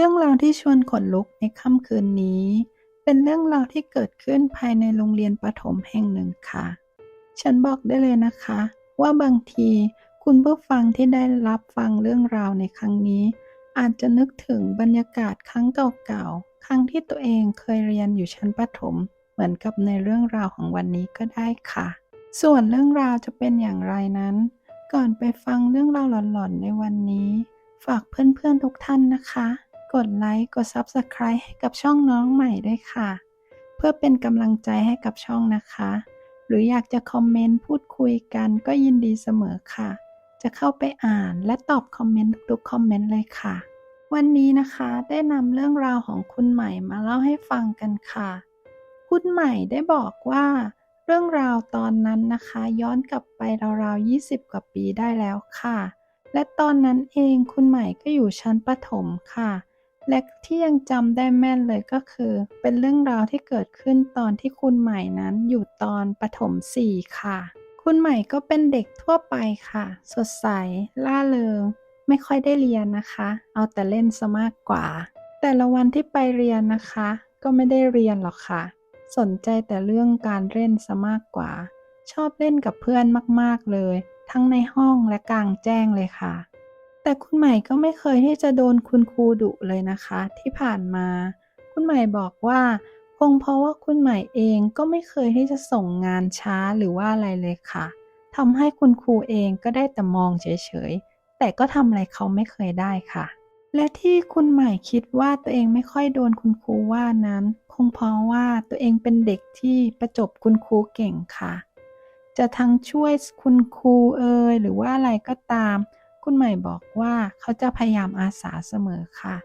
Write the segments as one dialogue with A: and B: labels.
A: เรื่องราวที่ชวนขนลุกในค่ำคืนนี้ เป็นเรื่องราวที่เกิดขึ้นภายในโรงเรียนประถมแห่งหนึ่งค่ะ ฉันบอกได้เลยนะคะ ว่าบางทีคุณผู้ฟังที่ได้รับฟังเรื่องราวในครั้งนี้ อาจจะนึกถึงบรรยากาศครั้งเก่าๆ ครั้งที่ตัวเองเคยเรียนอยู่ชั้นประถม เหมือนกับในเรื่องราวของวันนี้ก็ได้ค่ะ ส่วนเรื่องราวจะเป็นอย่างไรนั้น ก่อนไปฟังเรื่องราวหลอนๆในวันนี้ ฝากเพื่อนๆทุกท่านนะคะ กดไลค์ กด Subscribe ให้กับช่องน้องใหม่ด้วยค่ะ เพื่อเป็นกำลังใจให้กับช่องนะคะ หรืออยากจะคอมเมนต์พูดคุยกันก็ยินดีเสมอค่ะ จะเข้าไปอ่านและตอบคอมเมนต์ทุกๆคอมเมนต์เลยค่ะ วันนี้นะคะได้นำเรื่องราวของคุณใหม่มาเล่าให้ฟังกันค่ะ คุณใหม่ได้บอกว่า เรื่องราวตอนนั้นนะคะ ย้อนกลับไปราวๆ 20 กว่าปีได้แล้วค่ะและตอนนั้นเองคุณใหม่ก็อยู่ชั้นประถมค่ะ และที่ยังจำได้แม่นเลยก็คือ เป็นเรื่องราวที่เกิดขึ้นตอนที่คุณใหม่นั้นอยู่ตอนประถมสี่ค่ะ คุณใหม่ก็เป็นเด็กทั่วไปค่ะ สดใส ล่าเริง ไม่ค่อยได้เรียนนะคะ เอาแต่เล่นซะมากกว่า แต่ละวันที่ไปเรียนนะคะ ก็ไม่ได้เรียนหรอกค่ะ สนใจแต่เรื่องการเล่นซะมากกว่า ชอบเล่นกับเพื่อนมากๆเลย ทั้งในห้องและกลางแจ้งเลยค่ะ แต่คุณใหม่ก็ไม่เคยที่จะโดนคุณครูดุเลยนะคะ ที่ผ่านมา คุณใหม่บอกว่าคงเพราะว่าคุณใหม่เองก็ไม่เคยที่จะส่งงานช้าหรือว่าอะไรเลยค่ะทำให้คุณครูเองก็ได้แต่มองเฉยๆ แต่ก็ทำอะไรเขาไม่เคยได้ค่ะ และที่คุณใหม่คิดว่าตัวเองไม่ค่อยโดนคุณครูว่านั้น คงเพราะว่าตัวเองเป็นเด็กที่ประจบคุณครูเก่งค่ะ จะทั้งช่วยคุณครูเอ่ยหรือว่าอะไรก็ตาม คุณใหม่บอกว่าเขาจะพยายามอาสาเสมอค่ะ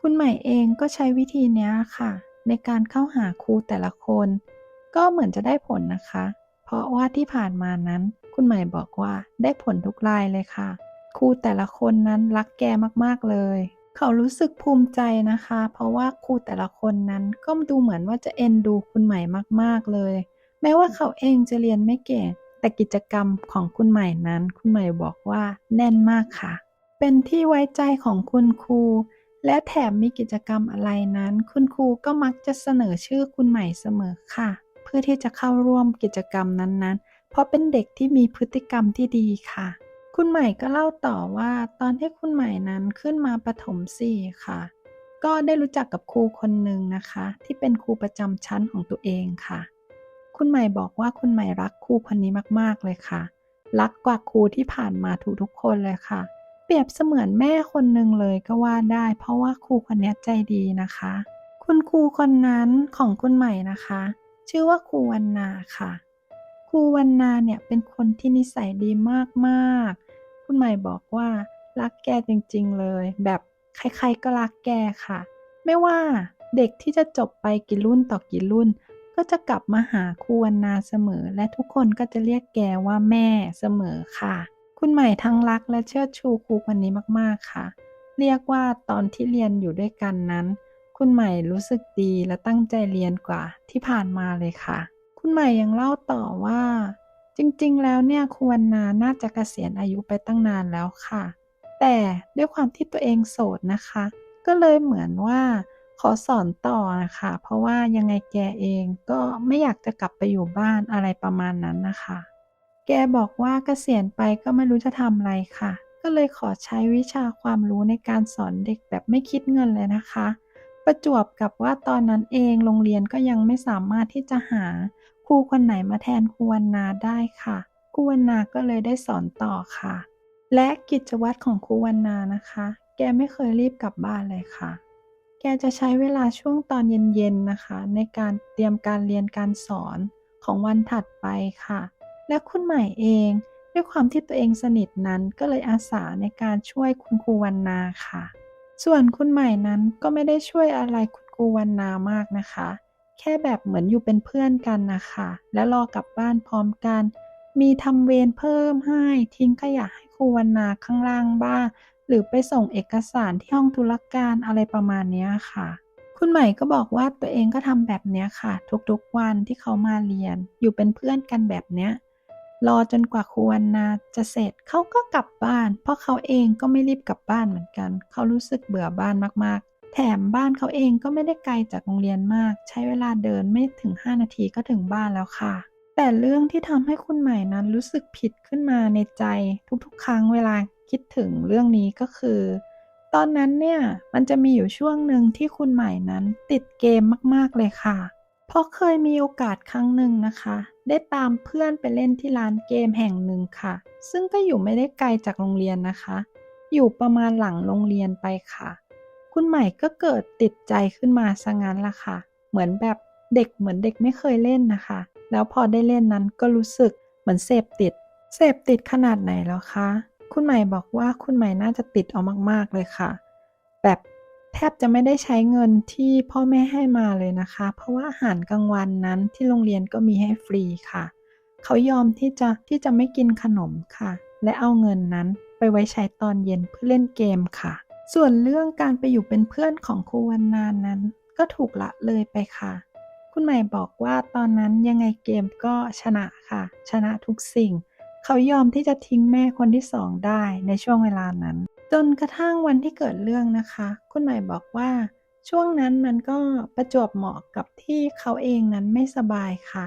A: คุณใหม่เองก็ใช้วิธีนี้ค่ะ ในการเข้าหาครูแต่ละคน ก็เหมือนจะได้ผลนะคะ เพราะว่าที่ผ่านมานั้น คุณใหม่บอกว่าได้ผลทุกรายเลยค่ะ ครูแต่ละคนนั้นรักแกมากๆเลย เขารู้สึกภูมิใจนะคะ เพราะว่าครูแต่ละคนนั้นก็ดูเหมือนว่าจะเอ็นดูคุณใหม่มากๆเลย แม้ว่าเขาเองจะเรียนไม่เก่ง แต่กิจกรรมของคุณใหม่นั้น คุณใหม่บอกว่าแน่นมากค่ะ เป็นที่ไว้ใจของคุณครู และแถมมีกิจกรรมอะไรนั้น คุณครูก็มักจะเสนอชื่อคุณใหม่เสมอค่ะ เพื่อที่จะเข้าร่วมกิจกรรมนั้นๆ เพราะเป็นเด็กที่มีพฤติกรรมที่ดีค่ะ คุณใหม่ก็เล่าต่อว่าตอนที่คุณใหม่นั้นขึ้นมาประถมสี่ค่ะ ก็ได้รู้จักกับครูคนหนึ่งนะคะ ที่เป็นครูประจำชั้นของตัวเองค่ะ คุณใหม่บอกว่าคุณใหม่รักครูคนนี้มากๆเลยค่ะ รักกว่าครูที่ผ่านมาทุกๆคนเลยค่ะ เปรียบเสมือนแม่คนหนึ่งเลยก็ว่าได้ เพราะว่าครูคนนี้ใจดีนะคะ คุณครูคนนั้นของคุณใหม่นะคะ ชื่อว่าครูวันนาค่ะครูวันนาเนี่ยเป็นคนที่นิสัยดีมากๆ คุณใหม่บอกว่ารักแกจริงๆเลย แบบใครๆก็รักแกค่ะ ไม่ว่าเด็กที่จะจบไปกี่รุ่นต่อกี่รุ่น ก็จะกลับมาหาครูวันนาเสมอ และทุกคนก็จะเรียกแกว่าแม่เสมอค่ะ คุณใหม่ทั้งรักและเชิดชูครูคนนี้มากๆค่ะ เรียกว่าตอนที่เรียนอยู่ด้วยกันนั้น คุณใหม่รู้สึกดีและตั้งใจเรียนกว่าที่ผ่านมาเลยค่ะ คุณใหม่ยังเล่าต่อว่า จริงๆ แล้วเนี่ยครูวันนาน่าจะเกษียณอายุไปตั้งนานแล้วค่ะ แต่ด้วยความที่ตัวเองโสดนะคะ ก็เลยเหมือนว่า ขอสอนต่อนะคะ เพราะว่ายังไงแกเองก็ไม่อยากจะกลับไปอยู่บ้านอะไรประมาณนั้นนะคะ แกบอกว่าเกษียณไปก็ไม่รู้จะทำอะไรค่ะ ก็เลยขอใช้วิชาความรู้ในการสอนเด็กแบบไม่คิดเงินเลยนะคะ ประจวบกับว่าตอนนั้นเองโรงเรียนก็ยังไม่สามารถที่จะหาครูคนไหนมาแทนครูวันนาได้ค่ะครูวันนาก็เลยได้สอนต่อค่ะ และกิจวัตรของครูวันนานะคะ แกไม่เคยรีบกลับบ้านเลยค่ะ แกจะใช้เวลาช่วงตอนเย็นๆนะคะ ในการเตรียมการเรียนการสอนของวันถัดไปค่ะ และคุณใหม่เอง ด้วยความที่ตัวเองสนิทนั้นก็เลยอาสาในการช่วยคุณครูวันนาค่ะ ส่วนคุณใหม่นั้นก็ไม่ได้ช่วยอะไรคุณครูวันนามากนะคะ แค่แบบเหมือนอยู่เป็นเพื่อนกันนะคะ แล้วรอกลับบ้านพร้อมกัน มีทำเวรเพิ่มให้ทิ้งขยะให้ครูวันนาข้างล่างบ้าง หรือไปส่งเอกสารที่ห้องธุรการอะไรประมาณนี้ค่ะ คุณใหม่ก็บอกว่าตัวเองก็ทำแบบนี้ค่ะ ทุกๆวันที่เขามาเรียน อยู่เป็นเพื่อนกันแบบเนี้ยรอจนกว่าครูวันนาจะเสร็จเขาก็กลับบ้าน เพราะเขาเองก็ไม่รีบกลับบ้านเหมือนกัน เขารู้สึกเบื่อบ้านมากๆ แถมบ้านเขาเองก็ไม่ได้ไกลจากโรงเรียนมาก ใช้เวลาเดินไม่ถึง 5 นาทีก็ถึงบ้านแล้วค่ะ แต่เรื่องที่ทำให้คุณใหม่นั้นรู้สึกผิดขึ้นมาในใจทุกๆ ครั้งเวลาคิดถึงเรื่องนี้ก็คือ ตอนนั้นเนี่ยมันจะมีอยู่ช่วงหนึ่งที่คุณใหม่นั้นติดเกมมากๆเลยค่ะ เพราะเคยมีโอกาสครั้งหนึ่งนะคะ ได้ตามเพื่อนไปเล่นที่ร้านเกมแห่งหนึ่งค่ะ ซึ่งก็อยู่ไม่ได้ไกลจากโรงเรียนนะคะ อยู่ประมาณหลังโรงเรียนไปค่ะ คุณใหม่ก็เกิดติดใจขึ้นมาซะงั้นละค่ะ เหมือนแบบเด็กเหมือนเด็กไม่เคยเล่นนะคะ แล้วพอได้เล่นนั้นก็รู้สึกเหมือนเสพติด เสพติดขนาดไหนแล้วคะ คุณใหม่บอกว่าคุณใหม่น่าจะติดเอามากๆเลยค่ะ แบบแทบจะไม่ได้ใช้เงินที่พ่อแม่ให้มาเลยนะคะ เพราะว่าอาหารกลางวันนั้นที่โรงเรียนก็มีให้ฟรีค่ะ เขายอมที่จะที่จะไม่กินขนมค่ะ และเอาเงินนั้นไปไว้ใช้ตอนเย็นเพื่อเล่นเกมค่ะ ส่วนเรื่องการไปอยู่เป็นเพื่อนของครูวันนานนั้น ก็ถูกละเลยไปค่ะ คุณใหม่บอกว่าตอนนั้นยังไงเกมก็ชนะค่ะ ชนะทุกสิ่ง เขายอมที่จะทิ้งแม่คนที่สองได้ในช่วงเวลานั้น จนกระทั่งวันที่เกิดเรื่องนะคะ คุณใหม่บอกว่าช่วงนั้นมันก็ประจวบเหมาะกับที่เขาเองนั้นไม่สบายค่ะ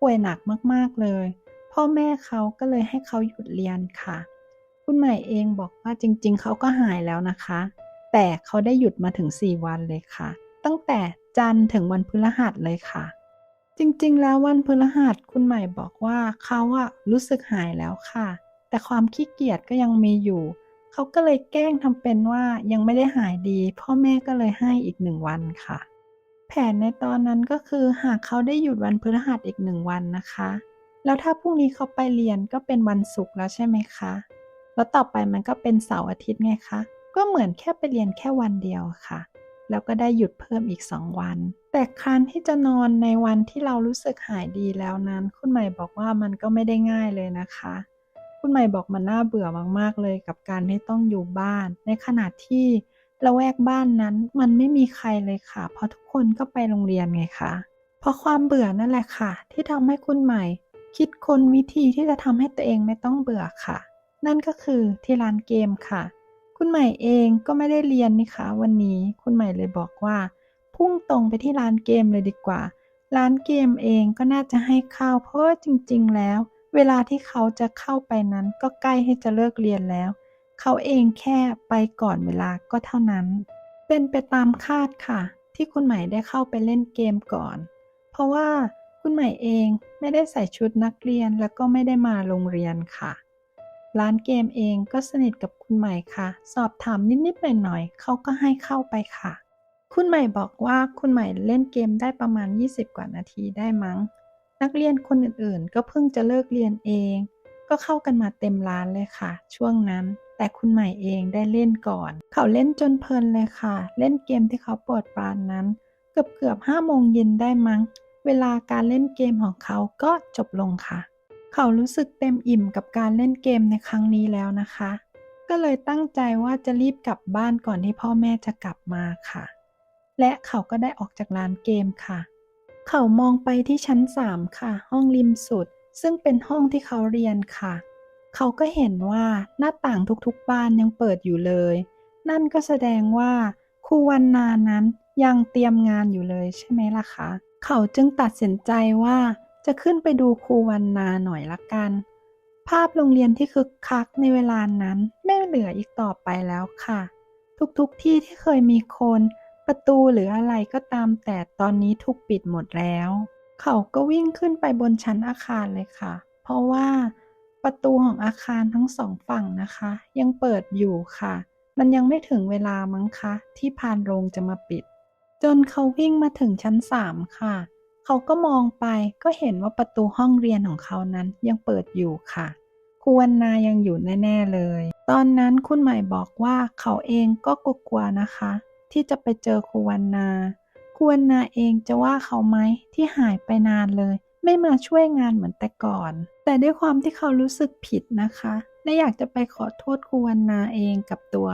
A: ป่วยหนักมากๆเลย พ่อแม่เขาก็เลยให้เขาหยุดเรียนค่ะ คุณใหม่เองบอกว่าจริงๆ เขาก็หายแล้วนะคะ แต่เขาได้หยุดมาถึง 4 วันเลยค่ะ ตั้งแต่จันทร์ถึงวันพฤหัสเลยค่ะ จริงๆ แล้ววันพฤหัสคุณใหม่บอกว่าเขาอะรู้สึกหายแล้วค่ะ แต่ความขี้เกียจก็ยังมีอยู่ เขาก็เลยแกล้งทำเป็นว่ายังไม่ได้หายดี พ่อแม่ก็เลยให้อีกหนึ่งวันค่ะ แผนในตอนนั้นก็คือหากเขาได้หยุดวันพฤหัสอีกหนึ่งวันนะคะ แล้วถ้าพรุ่งนี้เขาไปเรียนก็เป็นวันศุกร์แล้วใช่ไหมคะ แล้วต่อไปมันก็เป็นเสาร์อาทิตย์ไงคะก็เหมือนแค่ไปเรียนแค่วันเดียวค่ะ แล้วก็ได้หยุดเพิ่มอีก 2 วัน แต่การที่จะนอนในวันที่เรารู้สึกหายดีแล้วนั้น คุณใหม่บอกว่ามันก็ไม่ได้ง่ายเลยนะคะ คุณใหม่บอกมันน่าเบื่อมากๆเลยกับการที่ต้องอยู่บ้าน ในขณะที่ละแวกบ้านนั้นมันไม่มีใครเลยค่ะ เพราะทุกคนก็ไปโรงเรียนไงคะเพราะความเบื่อนั่นแหละค่ะ ที่ทำให้คุณใหม่ คิดค้นวิธีที่จะทำให้ตัวเองไม่ต้องเบื่อค่ะ นั่นก็คือที่ร้านเกมค่ะ คุณใหม่เองก็ไม่ได้เรียนนี่คะวันนี้คุณใหม่เลยบอกว่า พุ่งตรงไปที่ร้านเกมเลยดีกว่า ร้านเกมเองก็น่าจะให้เข้าเพราะว่าจริง ๆ แล้ว เวลาที่เขาจะเข้าไปนั้นก็ใกล้ที่จะเลิกเรียนแล้ว เขาเองแค่ไปก่อนเวลาก็เท่านั้น เป็นไปตามคาดค่ะ ที่คุณใหม่ได้เข้าไปเล่นเกมก่อน เพราะว่าคุณใหม่เองไม่ได้ใส่ชุดนักเรียนแล้วก็ไม่ได้มาโรงเรียนค่ะ ร้านเกมเองก็สนิทกับคุณใหม่ค่ะ สอบถามนิดๆหน่อยๆเขาก็ให้เข้าไปค่ะ คุณใหม่บอกว่าคุณใหม่เล่นเกมได้ประมาณ 20 กว่านาทีได้มั้ง นักเรียนคนอื่นๆ ก็เพิ่งจะเลิกเรียนเอง ก็เข้ากันมาเต็มร้านเลยค่ะ ช่วงนั้น แต่คุณใหม่เองได้เล่นก่อน เขาเล่นจนเพลินเลยค่ะ เล่นเกมที่เขาโปรดปรานนั้น เกือบเกือบห้าโมงเย็นได้มั้ง เวลาการเล่นเกมของเขาก็จบลงค่ะ เขารู้สึกเต็มอิ่มกับการเล่นเกมในครั้งนี้แล้วนะคะ ก็เลยตั้งใจว่าจะรีบกลับบ้านก่อนที่พ่อแม่จะกลับมาค่ะ และเขาก็ได้ออกจากร้านเกมค่ะ เขามองไปที่ชั้น 3 ค่ะ ห้องริมสุด ซึ่งเป็นห้องที่เขาเรียนค่ะ เขาก็เห็นว่าหน้าต่างทุกๆบ้านยังเปิดอยู่เลย นั่นก็แสดงว่าครูวันนานั้นยังเตรียมงานอยู่เลยใช่ไหมล่ะคะ เขาจึงตัดสินใจว่า จะขึ้นไปดูครูวันนาหน่อยละกัน ภาพโรงเรียนที่คึกคักในเวลานั้นไม่เหลืออีกต่อไปแล้วค่ะ ทุกๆที่ที่เคยมีคน ประตูหรืออะไรก็ตามแต่ตอนนี้ถูกปิดหมดแล้ว เขาก็วิ่งขึ้นไปบนชั้นอาคารเลยค่ะ เพราะว่าประตูของอาคารทั้งสองฝั่งนะคะ ยังเปิดอยู่ค่ะ มันยังไม่ถึงเวลามั้งคะ ที่พานโรงจะมาปิด จนเขาวิ่งมาถึงชั้นสามค่ะ เขาก็มองไปก็เห็นว่าประตูห้องเรียนของเขานั้นยังเปิดอยู่ค่ะครูวันนายังอยู่แน่ๆเลย ตอนนั้นคุณใหม่บอกว่าเขาเองก็กลัวๆนะคะ ที่จะไปเจอครูวันนาครูวันนาเองจะว่าเขาไหมที่หายไปนานเลย ไม่มาช่วยงานเหมือนแต่ก่อน แต่ด้วยความที่เขารู้สึกผิดนะคะและอยากจะไปขอโทษครูวันนาเองกับตัว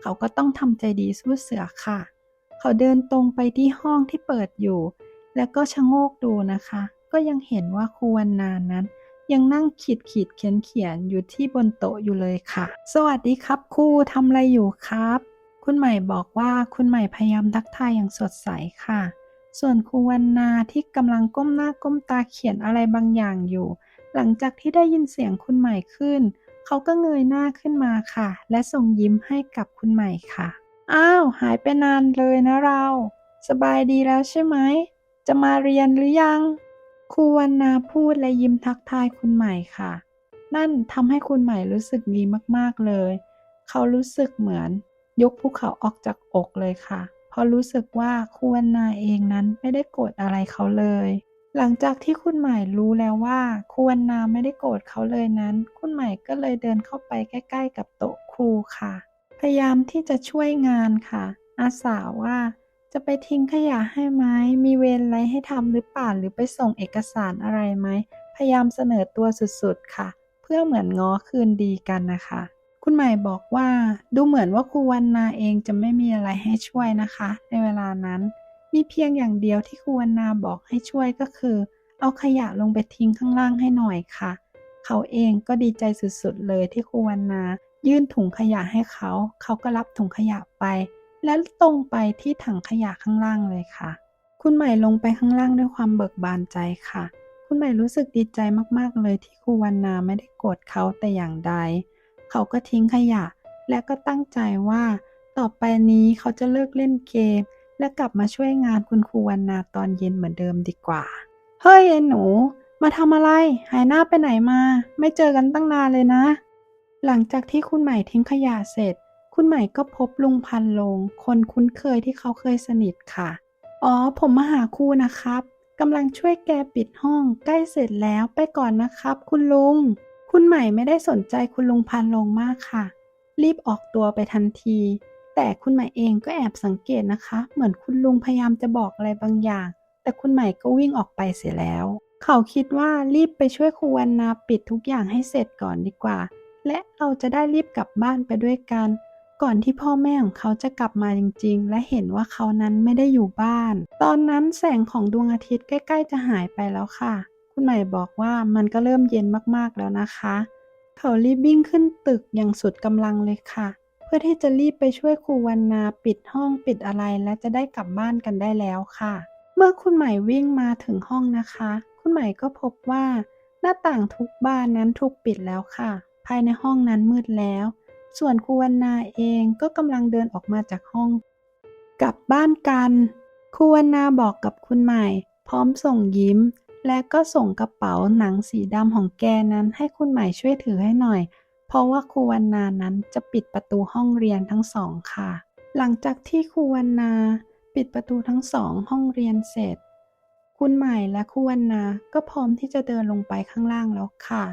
A: เขาก็ต้องทำใจดีสู้เสือค่ะ เขาเดินตรงไปที่ห้องที่เปิดอยู่ แล้วก็ชะโงกดูนะคะ ก็ยังเห็นว่าครูวันนานั้น ยังนั่งขีดขีดเขียนเขียนอยู่ที่บนโต๊ะอยู่เลยค่ะ สวัสดีครับครูทำอะไรอยู่ครับคุคุณใหม่บอกว่าคุณใหม่พยายามทักทายอย่างสดใสค่ะ ส่วนครูวันนาที่กำลังก้มหน้าก้มตาเขียนอะไรบางอย่างอยู่ หลังจากที่ได้ยินเสียงคุณใหม่ขึ้น เขาก็เงยหน้าขึ้นมาค่ะ และส่งยิ้มให้กับคุณใหม่ค่ะ อ้าว หายไปนานเลยนะเรา สบายดีแล้วใช่ไหม จะมาเรียนหรือยัง ครูวันนาพูดและยิ้มทักทายคุณใหม่ค่ะ นั่นทำให้คุณใหม่รู้สึกดีมากๆเลย เขารู้สึกเหมือน ยกภูเขาออกจากอกเลยค่ะเพราะรู้สึกว่าครูวันนาเองนั้นไม่ได้โกรธอะไรเขาเลย หลังจากที่คุณใหม่รู้แล้วว่าครูวันนาไม่ได้โกรธเขาเลยนั้น คุณใหม่ก็เลยเดินเข้าไปใกล้ ๆ กับโต๊ะครูค่ะ พยายามที่จะช่วยงานค่ะ อาสาว่า จะไปทิ้งขยะให้ไหมมีเวรอะไรให้ทำหรือเปล่าหรือไปส่งเอกสารอะไรไหม พยายามเสนอตัวสุดๆค่ะ เพื่อเหมือนง้อคืนดีกันนะคะ คุณใหม่บอกว่า ดูเหมือนว่าครูวันนาเองจะไม่มีอะไรให้ช่วยนะคะ ในเวลานั้น มีเพียงอย่างเดียวที่ครูวันนาบอกให้ช่วยก็คือ เอาขยะลงไปทิ้งข้างล่างให้หน่อยค่ะ เขาเองก็ดีใจสุดๆเลยที่ครูวันนา ยื่นถุงขยะให้เขา เขาก็รับถุงขยะไป และตรงไปที่ถังขยะข้างล่างเลยค่ะ คุณใหม่ลงไปข้างล่างด้วยความเบิกบานใจค่ะ คุณใหม่รู้สึกดีใจมากๆเลยที่ครูวันนาไม่ได้โกรธเขาแต่อย่างใด เขาก็ทิ้งขยะ และก็ตั้งใจว่า ต่อไปนี้เขาจะเลิกเล่นเกม และกลับมาช่วยงานคุณครูวันนาตอนเย็นเหมือนเดิมดีกว่า เฮ้ยไอ้หนู มาทำอะไร หายหน้าไปไหนมา ไม่เจอกันตั้งนานเลยนะ หลังจากที่คุณใหม่ทิ้งขยะเสร็จ คุณใหม่ก็พบลุงพันลง คนคุ้นเคยที่เขาเคยสนิทค่ะ อ๋อ ผมมาหาครูนะครับกำลังช่วยแกปิดห้องใกล้เสร็จแล้วไปก่อนนะครับ คุณลุง คุณใหม่ไม่ได้สนใจคุณลุงพันลงมากค่ะ รีบออกตัวไปทันที แต่คุณใหม่เองก็แอบสังเกตนะคะ เหมือนคุณลุงพยายามจะบอกอะไรบางอย่าง แต่คุณใหม่ก็วิ่งออกไปเสียแล้ว เขาคิดว่ารีบไปช่วยครูวันนาปิดทุกอย่างให้เสร็จก่อนดีกว่า และเราจะได้รีบกลับบ้านไปด้วยกัน ก่อนที่พ่อแม่ของเขาจะกลับมาจริงๆ และเห็นว่าเขานั้นไม่ได้อยู่บ้าน ตอนนั้นแสงของดวงอาทิตย์ใกล้ ๆ จะหายไปแล้วค่ะ คุณใหม่บอกว่ามันก็เริ่มเย็นมากๆแล้วนะคะ เขารีบวิ่งขึ้นตึกอย่างสุดกำลังเลยค่ะ เพื่อที่จะรีบไปช่วยครูวันนาปิดห้องปิดอะไรและจะได้กลับบ้านกันได้แล้วค่ะ เมื่อคุณใหม่วิ่งมาถึงห้องนะคะ คุณใหม่ก็พบว่า หน้าต่างทุกบ้านนั้นถูกปิดแล้วค่ะ ภายในห้องนั้นมืดแล้ว ส่วนครูวันนาเองก็กำลังเดินออกมาจากห้อง กลับบ้านกันครูวันนาบอกกับคุณใหม่ พร้อมส่งยิ้ม และก็ส่งกระเป๋าหนังสีดำของแกนั้นให้คุณใหม่ช่วยถือให้หน่อย เพราะว่าครูวันนานั้นจะปิดประตูห้องเรียนทั้งสองค่ะ หลังจากที่ครูวันนาปิดประตูทั้งสองห้องเรียนเสร็จ คุณใหม่และครูวันนาก็พร้อมที่จะเดินลงไปข้างล่างแล้วค่ะ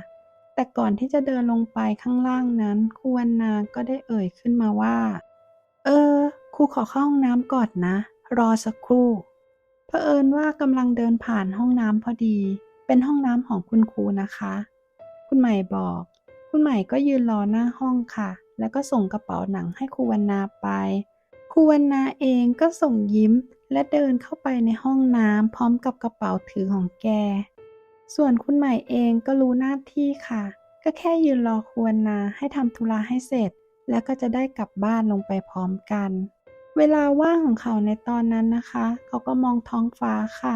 A: แต่ก่อนที่จะเดินลงไปข้างล่างนั้นครูวันนาก็ได้เอ่ยขึ้นมาว่า เออครูขอเข้าห้องน้ำก่อนนะ รอสักครู่เผอิญว่ากำลังเดินผ่านห้องน้ำพอดี เป็นห้องน้ำของคุณครูนะคะ คุณใหม่บอก คุณใหม่ก็ยืนรอหน้าห้องค่ะ แล้วก็ส่งกระเป๋าหนังให้ครูวันนาไปครูวันนาเองก็ส่งยิ้มและเดินเข้าไปในห้องน้ำพร้อมกับกระเป๋าถือของแก ส่วนคุณใหม่เองก็รู้หน้าที่ค่ะ ก็แค่ยืนรอควันาให้ทำธุระให้เสร็จ แล้วก็จะได้กลับบ้านลงไปพร้อมกัน เวลาว่างของเขาในตอนนั้นนะคะ เขาก็มองท้องฟ้าค่ะ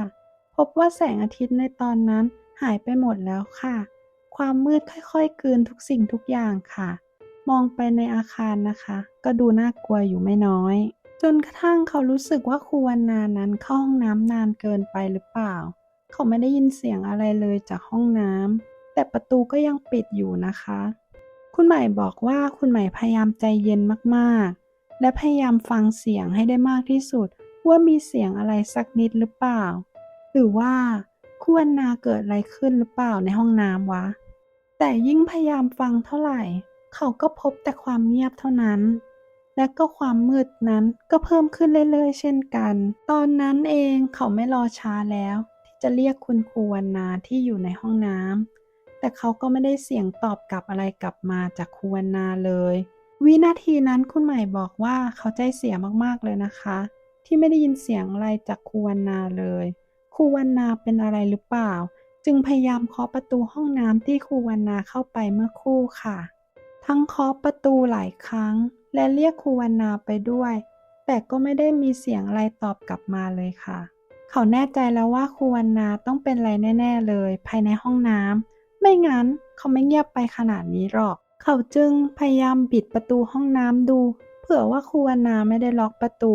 A: พบว่าแสงอาทิตย์ในตอนนั้นหายไปหมดแล้วค่ะ ความมืดค่อยๆกลืนทุกสิ่งทุกอย่างค่ะ มองไปในอาคารนะคะ ก็ดูน่ากลัวอยู่ไม่น้อย จนกระทั่งเขารู้สึกว่าครูวันนานั้นเข้าห้องน้ำนานเกินไปหรือเปล่า เขาไม่ได้ยินเสียงอะไรเลยจากห้องน้ำแต่ประตูก็ยังปิดอยู่นะคะ คุณใหม่บอกว่าคุณใหม่พยายามใจเย็นมากๆ และพยายามฟังเสียงให้ได้มากที่สุด ว่ามีเสียงอะไรสักนิดหรือเปล่า หรือว่าครูวันาเกิดอะไรขึ้นหรือเปล่าในห้องน้ำวะ แต่ยิ่งพยายามฟังเท่าไหร่ เขาก็พบแต่ความเงียบเท่านั้นและก็ความมืดนั้นก็เพิ่มขึ้นเรื่อยๆ เช่นกัน ตอนนั้นเองเขาไม่รอช้าแล้ว จะเรียกคุณครูวันนาที่อยู่ในห้องน้ำแต่เขาก็ไม่ได้เสียงตอบกลับอะไรกลับมาจากครูวันนาเลย วินาทีนั้นคุณใหม่บอกว่าเขาใจเสียมากๆเลยนะคะ ที่ไม่ได้ยินเสียงอะไรจากครูวันนาเลยครูวันนาเป็นอะไรหรือเปล่า จึงพยายามเคาะประตูห้องน้ำที่ครูวันนาเข้าไปเมื่อคู่ค่ะ ทั้งเคาะประตูหลายครั้ง และเรียกครูวันนาไปด้วย แต่ก็ไม่ได้มีเสียงอะไรตอบกลับมาเลยค่ะ เขาแน่ใจแล้วว่าครูวันนาต้องเป็นอะไรแน่ ๆ เลย ภายในห้องน้ำไม่งั้นเขาไม่เงียบไปขนาดนี้หรอก เขาจึงพยายามบิดประตูห้องน้ำดู เผื่อว่าครูวันนาไม่ได้ล็อกประตู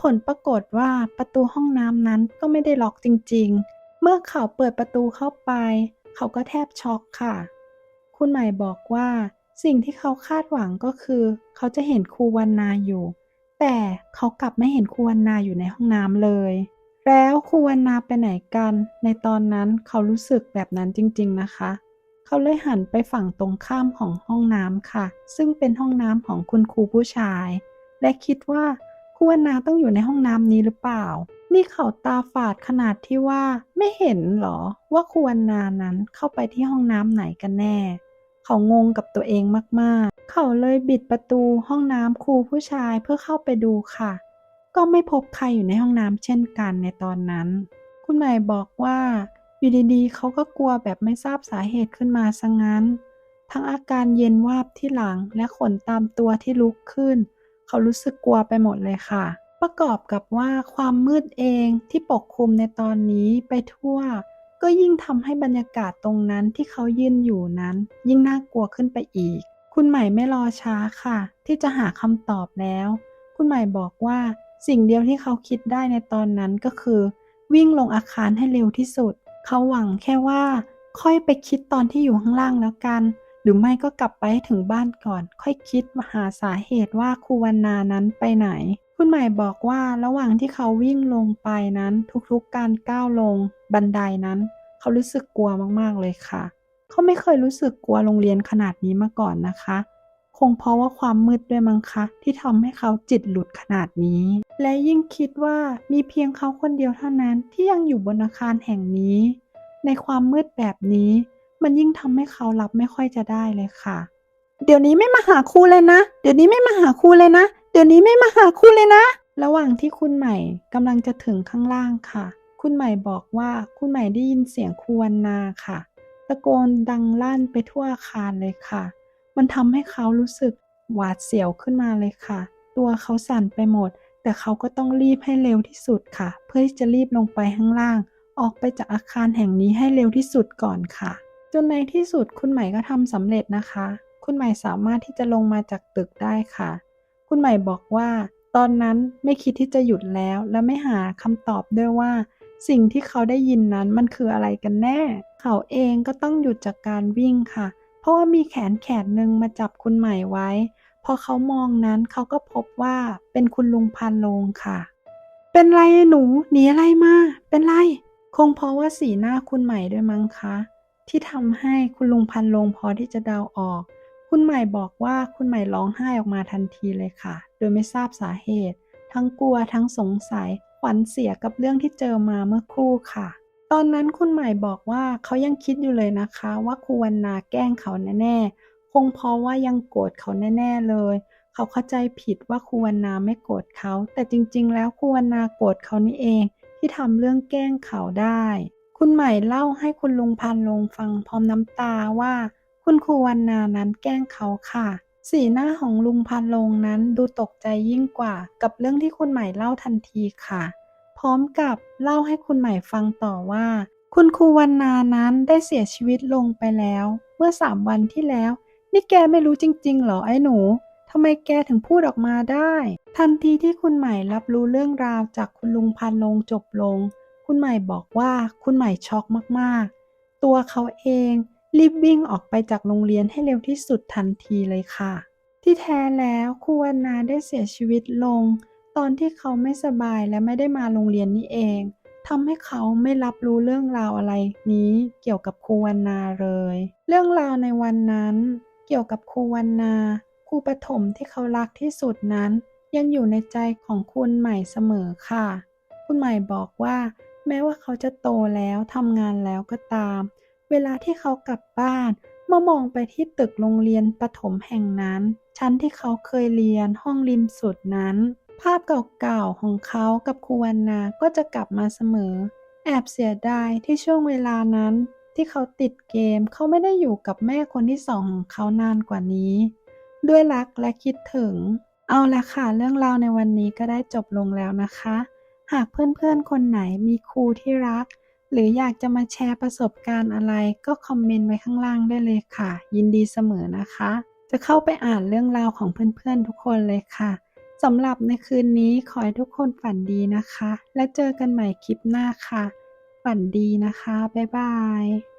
A: ผลปรากฏว่าประตูห้องน้ำนั้นก็ไม่ได้ล็อกจริง ๆ เมื่อเขาเปิดประตูเข้าไป เขาก็แทบช็อกค่ะ คุณใหม่บอกว่าสิ่งที่เขาคาดหวังก็คือ เขาจะเห็นครูวันนาอยู่ แต่เขากลับไม่เห็นครูวันนาอยู่ในห้องน้ำเลย แล้วครูวันนาไปไหนกัน ในตอนนั้นเขารู้สึกแบบนั้นจริงๆนะคะ เขาเลยหันไปฝั่งตรงข้ามของห้องน้ำค่ะ ซึ่งเป็นห้องน้ำของคุณครูผู้ชาย และคิดว่าครูวันนาต้องอยู่ในห้องน้ำนี้หรือเปล่า นี่เขาตาฝาดขนาดที่ว่าไม่เห็นหรอว่าครูวันนานั้นเข้าไปที่ห้องน้ำไหนกันแน่ เขางงกับตัวเองมากๆ เขาเลยบิดประตูห้องน้ำครูผู้ชายเพื่อเข้าไปดูค่ะ ก็ไม่พบใครอยู่ในห้องน้ำเช่นกันในตอนนั้น คุณใหม่บอกว่าอยู่ดีๆเขาก็กลัวแบบไม่ทราบสาเหตุขึ้นมาซะงั้น ทั้งอาการเย็นวาบที่หลังและขนตามตัวที่ลุกขึ้น เขารู้สึกกลัวไปหมดเลยค่ะ ประกอบกับว่าความมืดเองที่ปกคลุมในตอนนี้ไปทั่ว ก็ยิ่งทำให้บรรยากาศตรงนั้นที่เขายืนอยู่นั้น ยิ่งน่ากลัวขึ้นไปอีก คุณใหม่ไม่รอช้าค่ะ ที่จะหาคำตอบแล้ว คุณใหม่บอกว่า สิ่งเดียวที่เขาคิดได้ในตอนนั้นก็คือ วิ่งลงอาคารให้เร็วที่สุด เขาหวังแค่ว่า ค่อยไปคิดตอนที่อยู่ข้างล่างแล้วกัน หรือไม่ก็กลับไปให้ถึงบ้านก่อน ค่อยคิดมาหาสาเหตุว่าครูวันนานั้นไปไหน คุณใหม่บอกว่าระหว่างที่เขาวิ่งลงไปนั้นทุกๆการก้าวลงบันไดนั้น เขารู้สึกกลัวมากๆเลยค่ะ เขาไม่เคยรู้สึกกลัวโรงเรียนขนาดนี้มาก่อนนะคะ คงเพราะว่าความมืดด้วยมั้งคะ ที่ทำให้เขาจิตหลุดขนาดนี้ และยิ่งคิดว่ามีเพียงเขาคนเดียวเท่านั้นที่ยังอยู่บนอาคารแห่งนี้ ในความมืดแบบนี้ มันยิ่งทำให้เขารับไม่ค่อยจะได้เลยค่ะ เดี๋ยวนี้ไม่มาหาครูเลยนะ เดี๋ยวนี้ไม่มาหาครูเลยนะ เดี๋ยวนี้ไม่มาหาครูเลยนะ ระหว่างที่คุณใหม่กำลังจะถึงข้างล่างค่ะ คุณใหม่บอกว่าคุณใหม่ได้ยินเสียงครูวันนาค่ะ ตะโกนดังลั่นไปทั่วอาคารเลยค่ะ มันทำให้เขารู้สึกหวาดเสียวขึ้นมาเลยค่ะ ตัวเขาสั่นไปหมด แต่เขาก็ต้องรีบให้เร็วที่สุดค่ะ เพื่อที่จะรีบลงไปข้างล่าง ออกไปจากอาคารแห่งนี้ให้เร็วที่สุดก่อนค่ะ จนในที่สุดคุณใหม่ก็ทำสำเร็จนะคะ คุณใหม่สามารถที่จะลงมาจากตึกได้ค่ะ คุณใหม่บอกว่า ตอนนั้นไม่คิดที่จะหยุดแล้ว และไม่หาคำตอบด้วยว่า สิ่งที่เขาได้ยินนั้นมันคืออะไรกันแน่ เขาเองก็ต้องหยุดจากการวิ่งค่ะ ราะว่ามีแขนแขนหนึ่งมาจับคุณใหม่ไว้ พอเขามองนั้นเขาก็พบว่าเป็นคุณลุงพันโลงค่ะ เป็นไรหนูหนีอะไรมา เป็นไร คงเพราะว่าสีหน้าคุณใหม่ด้วยมั้งคะ ที่ทำให้คุณลุงพันโลงพอที่จะเดาออก คุณใหม่บอกว่าคุณใหม่ร้องไห้ออกมาทันทีเลยค่ะ โดยไม่ทราบสาเหตุ ทั้งกลัวทั้งสงสัยขวัญเสียกับเรื่องที่เจอมาเมื่อครู่ค่ะ ตอนนั้นคุณหม่บอกว่า เขายังคิดอยู่เลยนะคะว่า ครูวันนาแกล้งเขาแน่ ๆ คงเพราะว่ายังโกรธเขาแน่ ๆ เลย เขาเข้าใจผิดว่าครูวันนาไม่โกรธเขา แต่จริง ๆ แล้วครูวันนาโกรธเขานี่เอง ที่ทำเรื่องแกล้งเขาได้ คุณใหม่เล่าให้คุณลุงพันลงฟังพร้อมน้ำตาว่า คุณครูวันนานั้นแกล้งเขาค่ะสีหน้าของลุงพันลงนั้นดูตกใจยิ่งกว่า กับเรื่องที่คุณใหม่เล่าทันทีค่ะ พร้อมกับเล่าให้คุณใหม่ฟังต่อว่า คุณครูวันนานั้นได้เสียชีวิตลงไปแล้ว เมื่อสามวันที่แล้ว นี่แกไม่รู้จริงๆ เหรอไอ้หนูทำไมแกถึงพูดออกมาได้ ทันทีที่คุณใหม่รับรู้เรื่องราวจากคุณลุงพันลงจบลง คุณใหม่บอกว่าคุณใหม่ช็อกมากๆ ตัวเขาเองรีบวิ่งออกไปจากโรงเรียนให้เร็วที่สุดทันทีเลยค่ะ ที่แท้แล้วครูวันนาได้เสียชีวิตลง ตอนที่เขาไม่สบายและไม่ได้มาโรงเรียนนี่เองทำให้เขาไม่รับรู้เรื่องราวอะไรนี้เกี่ยวกับครูวันนาเลย เรื่องราวในวันนั้น เกี่ยวกับครูวันนาครูประถมที่เขารักที่สุดนั้น ยังอยู่ในใจของคุณใหม่เสมอค่ะ คุณใหม่บอกว่า แม้ว่าเขาจะโตแล้วทำงานแล้วก็ตาม เวลาที่เขากลับบ้านมามองไปที่ตึกโรงเรียนประถมแห่งนั้น ชั้นที่เขาเคยเรียนห้องริมสุดนั้น ภาพเก่าๆของเขากับครูวันนาก็จะกลับมาเสมอ แอบเสียดายที่ช่วงเวลานั้น ที่เขาติดเกมเขาไม่ได้อยู่กับแม่คนที่สองของเขานานกว่านี้ ด้วยรักและคิดถึง เอาละค่ะเรื่องราวในวันนี้ก็ได้จบลงแล้วนะคะ หากเพื่อนๆคนไหนมีครูที่รัก หรืออยากจะมาแชร์ประสบการณ์อะไรก็คอมเมนต์ไว้ข้างล่างได้เลยค่ะ ยินดีเสมอนะคะ จะเข้าไปอ่านเรื่องราวของเพื่อนๆทุกคนเลยค่ะ สำหรับในคืนนี้ขอให้ทุกคนฝันดีนะคะ และเจอกันใหม่คลิปหน้าค่ะ ฝันดีนะคะ บ๊ายบาย